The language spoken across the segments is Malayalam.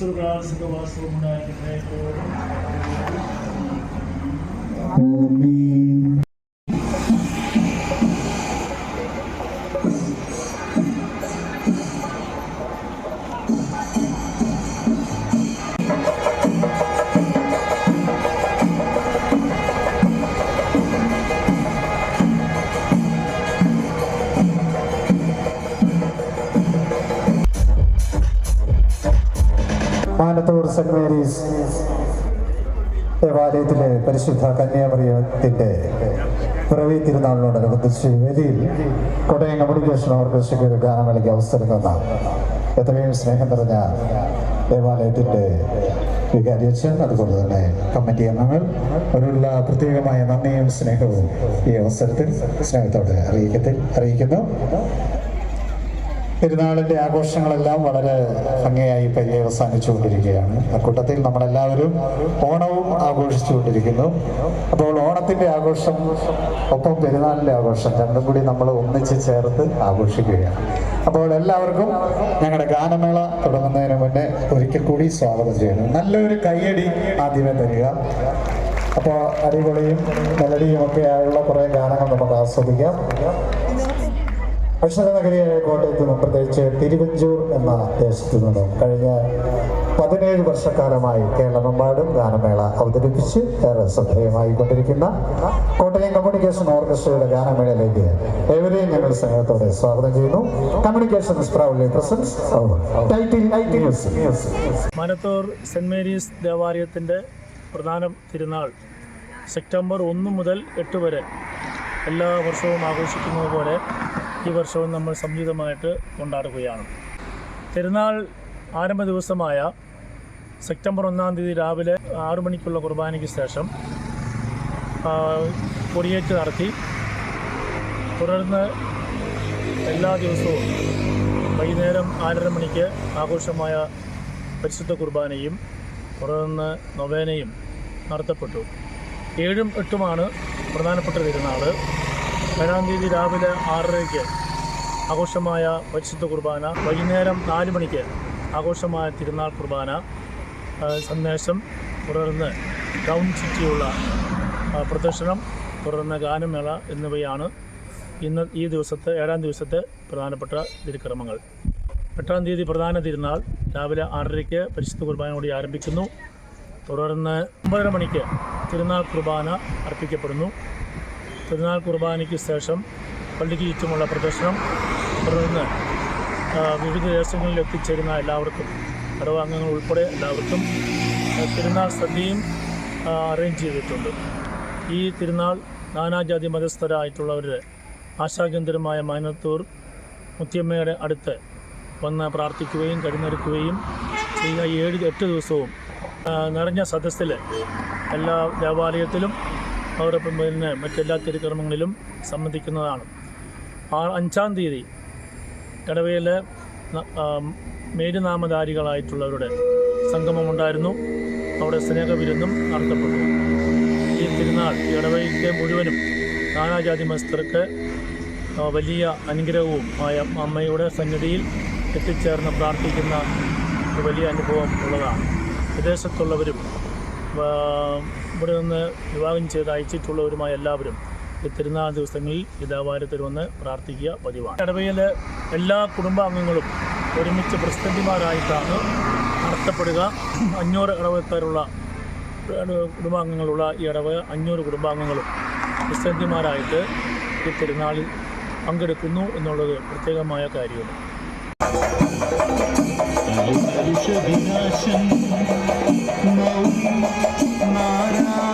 ക്രിസ്തുകാർ സുഖവാസവും ഉണ്ടായിരിക്കട്ടെ മാനത്തൂർ മേരീസ് ദേവാലയത്തിലെ പരിശുദ്ധ കന്യാമറിയത്തിന്റെ പിറവി തിരുനാളിനോടനുബന്ധിച്ച് വേദിയിൽ കോട്ടയം കമ്മ്യൂണിക്കേഷൻ ഓർക്കസ്ട്രയ്ക്ക് ഒരു ഗാനം നൽകിയ അവസരം തന്ന എത്രയും സ്നേഹം നിറഞ്ഞ ദേവാലയത്തിന്റെ വികാരിയച്ഛൻ അതുപോലെ തന്നെ കമ്മിറ്റി അംഗങ്ങൾ അവരുള്ള പ്രത്യേകമായ നന്ദിയും സ്നേഹവും ഈ അവസരത്തിൽ സ്നേഹത്തോടെ അറിയിക്കത്തിൽ അറിയിക്കുന്നു. പെരുന്നാളിന്റെ ആഘോഷങ്ങളെല്ലാം വളരെ ഭംഗിയായി പര്യവസാനിച്ചുകൊണ്ടിരിക്കുകയാണ്. അക്കൂട്ടത്തിൽ നമ്മളെല്ലാവരും ഓണവും ആഘോഷിച്ചുകൊണ്ടിരിക്കുന്നു. അപ്പോൾ ഓണത്തിന്റെ ആഘോഷം ഒപ്പം പെരുന്നാളിന്റെ ആഘോഷം രണ്ടും കൂടി നമ്മൾ ഒന്നിച്ച് ചേർത്ത് ആഘോഷിക്കുകയാണ്. അപ്പോൾ എല്ലാവർക്കും ഞങ്ങളുടെ ഗാനമേള തുടങ്ങുന്നതിന് മുന്നേ ഒരിക്കൽ കൂടി സ്വാഗതം ചെയ്യുന്നു. നല്ലൊരു കയ്യടി ആദ്യമേ തരിക. അപ്പോൾ അടിപൊളിയും മെലഡിയും ഒക്കെ ആയുള്ള കുറേ ഗാനങ്ങൾ നമുക്ക് ആസ്വദിക്കാം. അക്ഷരനഗരിയായ കോട്ടയത്ത് നിന്നും പ്രത്യേകിച്ച് തിരുവഞ്ചൂർ എന്ന ദേശത്ത് നിന്നും കഴിഞ്ഞ പതിനേഴ് വർഷക്കാലമായി കേരളമെമ്പാടും ഗാനമേള അവതരിപ്പിച്ച് ഏറെ ശ്രദ്ധേയമായി കൊണ്ടിരിക്കുന്ന കോട്ടയം കമ്മ്യൂണിക്കേഷൻ ഓർക്കസ്ട്രയുടെ ഗാനമേളയിലേക്ക് ഏവരെയും ഞങ്ങൾ സ്നേഹത്തോടെ സ്വാഗതം ചെയ്യുന്നു. Communication presents Manathoor saint Mary's ദേവാലയത്തിന്റെ പ്രധാന തിരുനാൾ സെപ്റ്റംബർ ഒന്ന് മുതൽ എട്ട് വരെ എല്ലാ വർഷവും ആഘോഷിക്കുന്നത് പോലെ ഈ വർഷവും നമ്മൾ സംയുതമായിട്ട് കൊണ്ടാടുകയാണ്. തിരുനാൾ ആരംഭ ദിവസമായ സെപ്റ്റംബർ ഒന്നാം തീയതി രാവിലെ ആറു മണിക്കുള്ള കുർബാനയ്ക്ക് ശേഷം കൊടിയേറ്റ് നടത്തി. തുടർന്ന് എല്ലാ ദിവസവും വൈകുന്നേരം ആറര മണിക്ക് ആഘോഷമായ പരിശുദ്ധ കുർബാനയും തുടർന്ന് നൊവേനയും നടത്തപ്പെട്ടു. ഏഴും എട്ടുമാണ് പ്രധാനപ്പെട്ട തിരുനാൾ ഏഴാം തീയതി രാവിലെ ആറരയ്ക്ക് ആഘോഷമായ പരിശുദ്ധ കുർബാന വൈകുന്നേരം നാല് മണിക്ക് ആഘോഷമായ തിരുനാൾ കുർബാന സന്ദേശം തുടർന്ന് ടൗൺ ചുറ്റിയുള്ള പ്രദർശനം തുടർന്ന് ഗാനമേള എന്നിവയാണ് ഇന്ന് ഈ ദിവസത്തെ ഏഴാം ദിവസത്തെ പ്രധാനപ്പെട്ട തിരുക്രമങ്ങൾ. എട്ടാം തീയതി പ്രധാന തിരുനാൾ രാവിലെ ആറരയ്ക്ക് പരിശുദ്ധ കൂടി ആരംഭിക്കുന്നു. തുടർന്ന് ഒമ്പതര മണിക്ക് തിരുനാൾ കുർബാന അർപ്പിക്കപ്പെടുന്നു. തിരുനാൾ കുർബാനയ്ക്ക് ശേഷം പള്ളിക്ക് ചുറ്റുമുള്ള പ്രദർശനം. തുടർന്ന് വിവിധ ദേശങ്ങളിൽ എത്തിച്ചേരുന്ന എല്ലാവർക്കും കടവാംഗങ്ങൾ ഉൾപ്പെടെ എല്ലാവർക്കും തിരുനാൾ സദ്യയും അറേഞ്ച് ചെയ്തിട്ടുണ്ട്. ഈ തിരുനാൾ നാനാജാതി മതസ്ഥരായിട്ടുള്ളവരുടെ ആശാകേന്ദ്രമായ മൈനത്തൂർ മുത്തിയമ്മയുടെ അടുത്ത് വന്ന് പ്രാർത്ഥിക്കുകയും കരുന്നെടുക്കുകയും ചെയ്യുന്ന ഏഴ് എട്ട് ദിവസവും നിറഞ്ഞ സദസ്സിൽ എല്ലാ ദേവാലയത്തിലും അതോടൊപ്പം പിന്നെ മറ്റെല്ലാ തിരുക്കർമ്മങ്ങളിലും സംബന്ധിക്കുന്നതാണ്. ആ അഞ്ചാം തീയതി ഇടവയിലെ മേരുനാമധാരികളായിട്ടുള്ളവരുടെ സംഗമമുണ്ടായിരുന്നു. അവിടെ സ്നേഹവിരുന്നും നടത്തപ്പെട്ടു. ഈ തിരുനാൾ ഇടവയിലെ മുഴുവനും നാനാജാതി മസ്തർക്ക് വലിയ അനുഗ്രഹവും ആയ അമ്മയുടെ സന്നിധിയിൽ എത്തിച്ചേർന്ന് പ്രാർത്ഥിക്കുന്ന ഒരു വലിയ അനുഭവം ഉള്ളതാണ്. വിദേശത്തുള്ളവരും ഇവിടെ നിന്ന് വിവാഹം ചെയ്ത് അയച്ചിട്ടുള്ളവരുമായ എല്ലാവരും ഈ തിരുനാൾ ദിവസങ്ങളിൽ ദേവാലയത്തിൽ വന്ന് പ്രാർത്ഥിക്കുക പതിവാണ്. ഇടവയിലെ എല്ലാ കുടുംബാംഗങ്ങളും ഒരുമിച്ച് പ്രസിദ്ധന്മാരായിട്ടാണ് നടത്തപ്പെടുക. അഞ്ഞൂറ് ഇടവക്കാരുള്ള കുടുംബാംഗങ്ങളുള്ള ഈ ഇടവ അഞ്ഞൂറ് കുടുംബാംഗങ്ങളും ക്രിസ്ത്യന്തിമാരായിട്ട് ഈ തിരുനാളിൽ പങ്കെടുക്കുന്നു എന്നുള്ളത് പ്രത്യേകമായ കാര്യമാണ്. കലുഷവിനാശം Para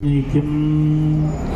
你今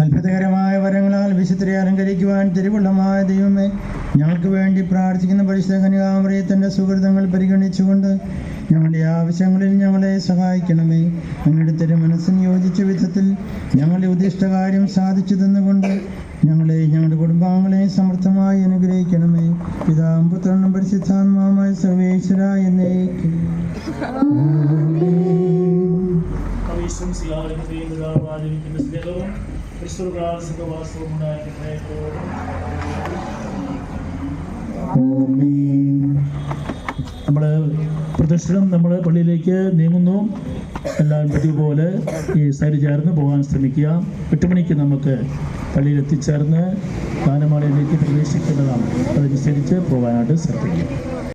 അത്ഭുതകരമായ വരങ്ങളാൽ വിശുദ്ധരെ അലങ്കരിക്കുവാൻ തിരുവുള്ളമായ ദൈവമേ ഞങ്ങൾക്ക് വേണ്ടി പ്രാർത്ഥിക്കുന്ന പരിശുദ്ധ തന്റെ സുഹൃതങ്ങൾ പരിഗണിച്ചുകൊണ്ട് ഞങ്ങളുടെ ആവശ്യങ്ങളിൽ ഞങ്ങളെ സഹായിക്കണമേ. ഞങ്ങളുടെ തിരുമനസ്സിന് യോജിച്ച വിധത്തിൽ ഞങ്ങളുടെ ഉദ്ദിഷ്ട കാര്യം സാധിച്ചു തന്നുകൊണ്ട് ഞങ്ങളെ ഞങ്ങളുടെ കുടുംബാംഗങ്ങളെ സമർത്ഥമായി അനുഗ്രഹിക്കണമേ. പിതാവും പുത്രനും പരിശുദ്ധാത്മാവുമായ സർവേശ്വര എന്നേക്കും കവീശം സിയാറിനെയും പിതാവാതിരിക്കുന്ന സ്നേഹവും ക്രിസ്തുകാർ സുഖവാസവും ഉണ്ടായിരിക്കട്ടെ. നമ്മൾ പ്രദക്ഷിണം നമ്മൾ പള്ളിയിലേക്ക് നീങ്ങുന്നു. എല്ലാം പതിപോലെ ഈ സൈഡ് ചേർന്ന് പോകാൻ ശ്രമിക്കുക. എട്ട് മണിക്ക് നമുക്ക് പള്ളിയിൽ എത്തിച്ചേർന്ന് ഗാനമാലയിലേക്ക് പ്രവേശിക്കേണ്ടതാണ് അതനുസരിച്ച് പോകാനായിട്ട് ശ്രദ്ധിക്കുക.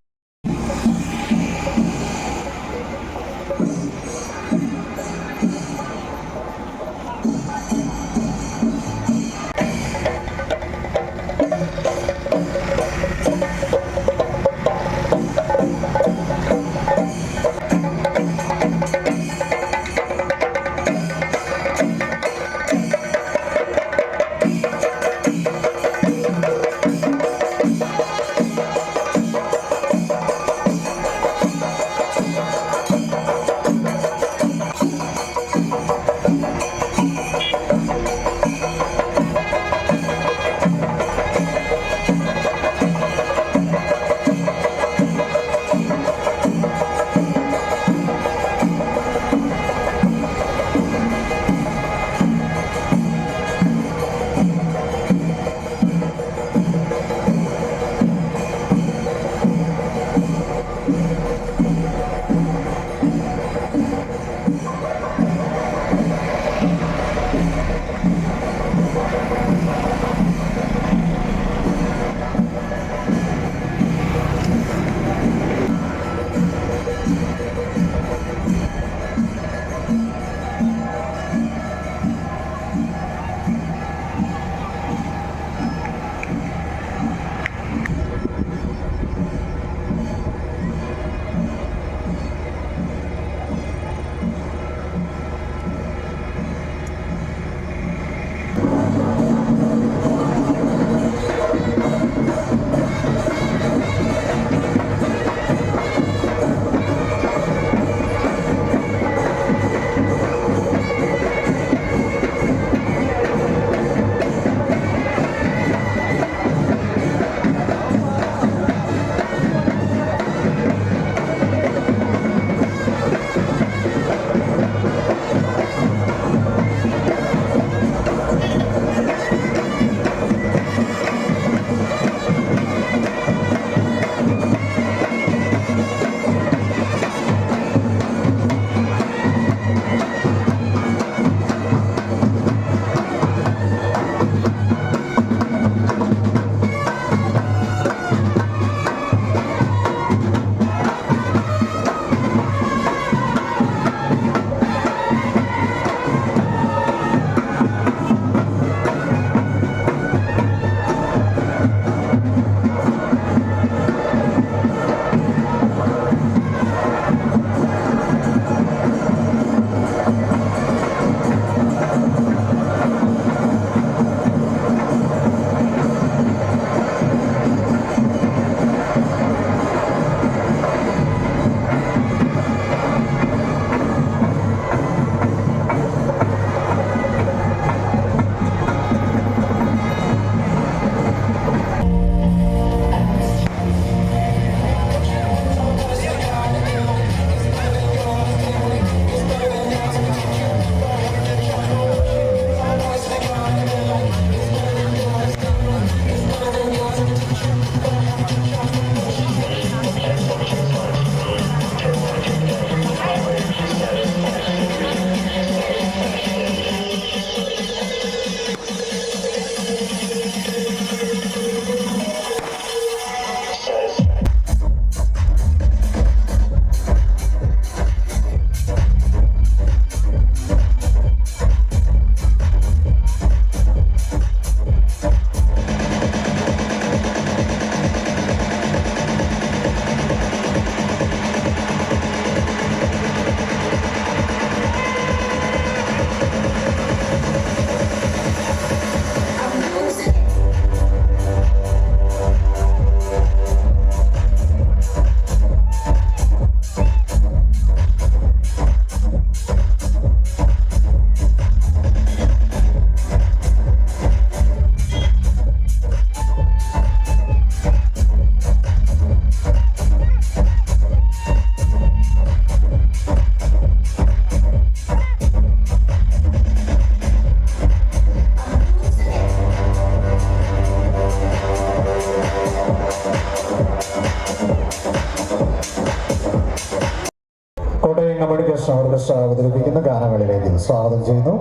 ഓർക്കസ്ട്ര അവതരിപ്പിക്കുന്ന ഗാനങ്ങളിലേക്ക് സ്വാഗതം ചെയ്യുന്നു.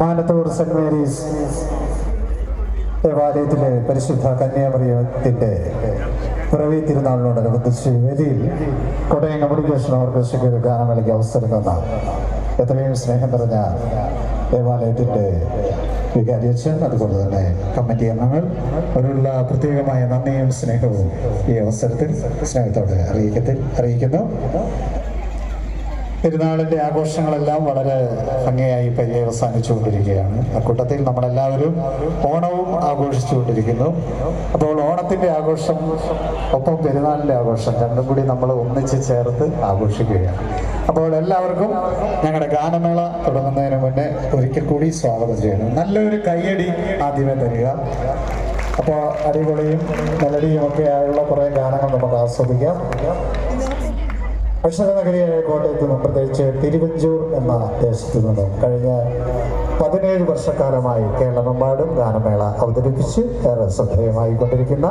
മാനത്തൂർ സെന്റ് മേരീസ് ദേവാലയത്തിലെ പരിശുദ്ധ കന്യാമറിയത്തിന്റെ പിറവി തിരുനാളിനോടനുബന്ധിച്ച് വേദിയിൽ കൊടയം കമ്മ്യൂണിക്കേഷൻ ഓർക്കസ്ട്രയ്ക്ക് ഒരു ഗാനമേളയ്ക്ക് അവസരം തന്ന എത്രയും സ്നേഹം നിറഞ്ഞ ദേവാലയത്തിന്റെ വികാരിയച്ഛൻ അതുപോലെ തന്നെ കമ്മിറ്റി അംഗങ്ങൾ അവരുള്ള പ്രത്യേകമായ നന്ദിയും സ്നേഹവും ഈ അവസരത്തിൽ സ്നേഹത്തോടെ അറിയിക്കത്തിൽ അറിയിക്കുന്നു. പെരുന്നാളിന്റെ ആഘോഷങ്ങളെല്ലാം വളരെ ഭംഗിയായി പര്യവസാനിച്ചുകൊണ്ടിരിക്കുകയാണ് അക്കൂട്ടത്തിൽ നമ്മളെല്ലാവരും ഓണവും ആഘോഷിച്ചുകൊണ്ടിരിക്കുന്നു. അപ്പോൾ ഓണത്തിന്റെ ആഘോഷം ഒപ്പം പെരുന്നാളിന്റെ ആഘോഷം രണ്ടും കൂടി നമ്മൾ ഒന്നിച്ച് ചേർത്ത് ആഘോഷിക്കുകയാണ്. അപ്പോൾ എല്ലാവർക്കും ഞങ്ങളുടെ ഗാനമേള തുടങ്ങുന്നതിന് മുന്നേ ഒരിക്കൽ കൂടി സ്വാഗതം ചെയ്യുന്നു. നല്ലൊരു കയ്യടി ആദ്യമേ തരിക. അപ്പോൾ അടിപൊളിയും മെലഡിയും ഒക്കെ ആയുള്ള കുറേ ഗാനങ്ങൾ നമുക്ക് ആസ്വദിക്കാം. അക്ഷരനഗരിയായ കോട്ടയത്ത് നിന്നും പ്രത്യേകിച്ച് തിരുവഞ്ചൂർ എന്ന ദേശത്ത് നിന്നും കഴിഞ്ഞ പതിനേഴ് വർഷക്കാലമായി കേരളമെമ്പാടും ഗാനമേള അവതരിപ്പിച്ച് ഏറെ ശ്രദ്ധേയമായി കൊണ്ടിരിക്കുന്ന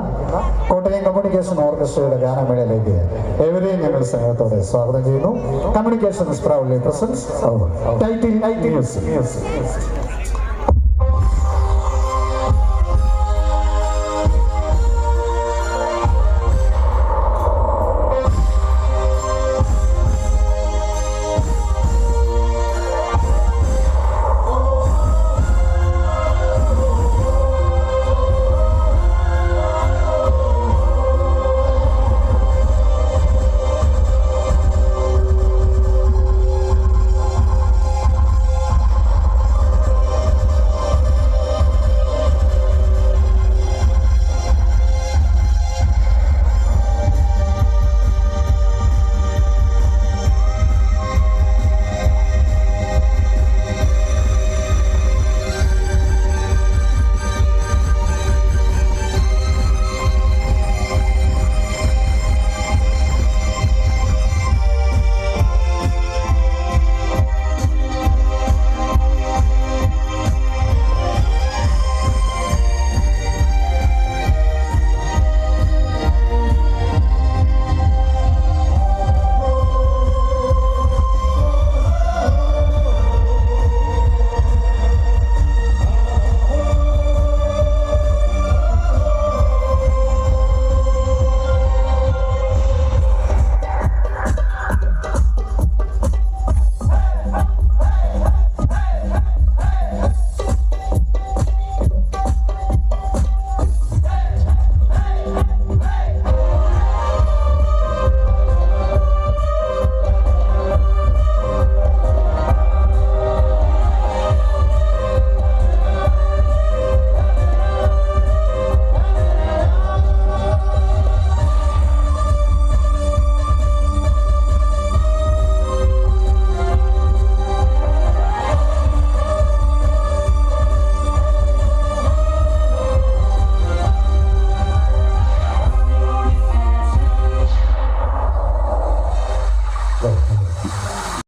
കോട്ടയം കമ്മ്യൂണിക്കേഷൻ ഓർക്കസ്ട്രയുടെ ഗാനമേളയിലേക്ക് ഏവരെയും ഞങ്ങൾ സ്നേഹത്തോടെ സ്വാഗതം ചെയ്യുന്നു. Communication presence title music